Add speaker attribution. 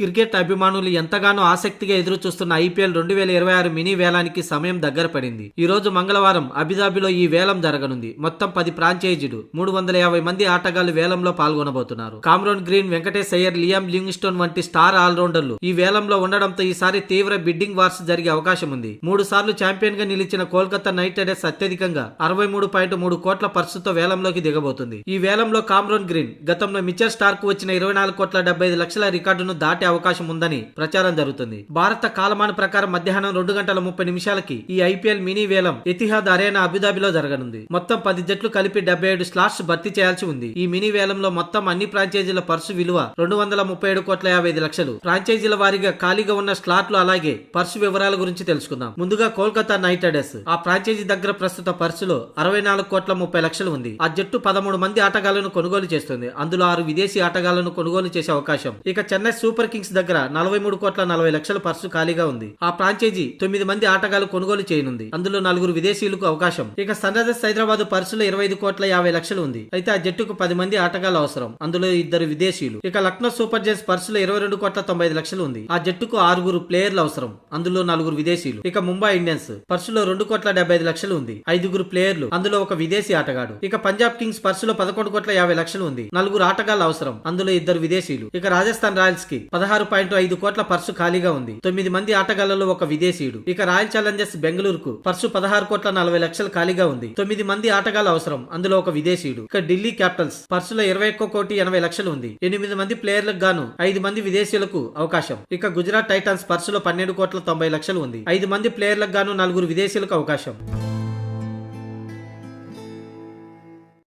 Speaker 1: Cricket అభిమానులు ఎంతగానో ఆసక్తిగా ఎదురు చూస్తున్న ఐపీఎల్ రెండు వేల ఇరవై ఆరు మినీ వేలానికి సమయం దగ్గర పడింది. ఈ రోజు మంగళవారం అబుదాబిలో ఈ వేలం జరగనుంది. మొత్తం పది ఫ్రాంచైజీలు మూడు వందల యాభై మంది ఆటగాళ్ళు వేలంలో పాల్గొనబోతున్నారు. Cameron Green Venkatesh Iyer Liam Livingstone వంటి స్టార్ ఆల్రౌండర్లు ఈ వేలంలో ఉండడంతో ఈసారి తీవ్ర బిడ్డింగ్ వార్స్ జరిగే అవకాశం ఉంది. మూడు సార్లు ఛాంపియన్గా నిలిచిన కోల్కతా నైట్ రైడర్స్ అత్యధికంగా అరవై మూడు పాయింట్ మూడు కోట్ల పర్సుతో వేలంలోకి దిగబోతుంది. ఈ వేలంలో కామ్రోన్ గ్రీన్ గతంలో మిచర్ స్టార్కు వచ్చిన ఇరవై నాలుగు కోట్ల డెబ్బై ఐదు లక్షల రికార్డును దాటి అవకాశం ఉందని ప్రచారం జరుగుతుంది. భారత కాలమాన ప్రకారం మధ్యాహ్నం రెండు గంటల ముప్పై నిమిషాలకి ఈ ఐపీఎల్ మినీ వేలం ఎతిహాద్ అరేనా అబుదాబిలో జరగనుంది. మొత్తం పది జట్లు కలిపి డెబ్బై ఏడు స్లాట్స్ భర్తీ చేయాల్సి ఉంది. ఈ మినీ వేలంలో మొత్తం అన్ని ఫ్రాంచైజీల పర్సు విలువ రెండు వందల ముప్పై ఏడు కోట్ల యాభై ఐదు లక్షలు. ఫ్రాంచైజీల వారీగా ఖాళీగా ఉన్న స్లాట్లు అలాగే పర్సు వివరాల గురించి తెలుసుకుందాం. ముందుగా కోల్కతా నైట్ రైడర్స్. ఆ ఫ్రాంచైజీ దగ్గర ప్రస్తుత పర్సులో అరవై నాలుగు కోట్ల ముప్పై లక్షలు ఉంది. ఆ జట్టు పదమూడు మంది ఆటగాళ్ళను కొనుగోలు చేస్తుంది. అందులో ఆరు విదేశీ ఆటగాళ్ళను కొనుగోలు చేసే అవకాశం. ఇక చెన్నై సూపర్ కింగ్స్ దగ్గర నలభై మూడు కోట్ల నలభై లక్షల పర్సు ఖాళీగా ఉంది. ఆ ఫ్రాంచైజీ తొమ్మిది మంది ఆటగాళ్ళు కొనుగోలు చేయనుంది. అందులో నలుగురు విదేశీయులకు అవకాశం. ఇక సన్ రైజర్స్ హైదరాబాద్ పర్సులో ఇరవై ఐదు కోట్ల యాభై లక్షలు ఉంది. అయితే ఆ జట్టుకు పది మంది ఆటగాళ్ళు అవసరం. అందులో ఇద్దరు విదేశీయులు. ఇక లక్నో సూపర్ జైన్స్ పర్సులో ఇరవై రెండు కోట్ల తొంభై ఐదు లక్షలు ఉంది. ఆ జట్టుకు ఆరుగురు ప్లేయర్లు అవసరం. అందులో నలుగురు విదేశీయులు. ఇక ముంబై ఇండియన్స్ పర్సులో రెండు కోట్ల డెబ్బై ఐదు లక్షలు ఉంది. ఐదుగురు ప్లేయర్లు. అందులో ఒక విదేశీ ఆటగాడు. ఇక పంజాబ్ కింగ్స్ పర్సులో పదకొండు కోట్ల యాభై లక్షలు ఉంది. నలుగురు ఆటగాళ్ళు అవసరం. అందులో ఇద్దరు విదేశీయులు. ఇక రాజస్థాన్ రాయల్స్కి పదహారు పాయింట్ ఐదు కోట్ల పర్సు ఖాళీగా ఉంది. తొమ్మిది మంది ఆటగాళ్ళలో ఒక విదేశీయుడు. ఇక రాయల్ ఛాలెంజర్స్ బెంగళూరుకు పర్సు పదహారు కోట్ల నలభై లక్షలు ఖాళీగా ఉంది. తొమ్మిది మంది ఆటగాళ్ళు అవసరం. అందులో ఒక విదేశీయుడు. ఇక ఢిల్లీ క్యాపిటల్స్ పర్సులో ఇరవై ఒక్క కోటి ఎనభై లక్షలు ఉంది. ఎనిమిది మంది ప్లేయర్లకు గాను ఐదు మంది విదేశీయులకు అవకాశం. ఇక గుజరాత్ టైటాన్స్ పర్సులో పన్నెండు కోట్ల తొంభై లక్షలు ఉంది. ఐదు మంది ప్లేయర్లకు గాను నలుగురు విదేశీయులకు అవకాశం.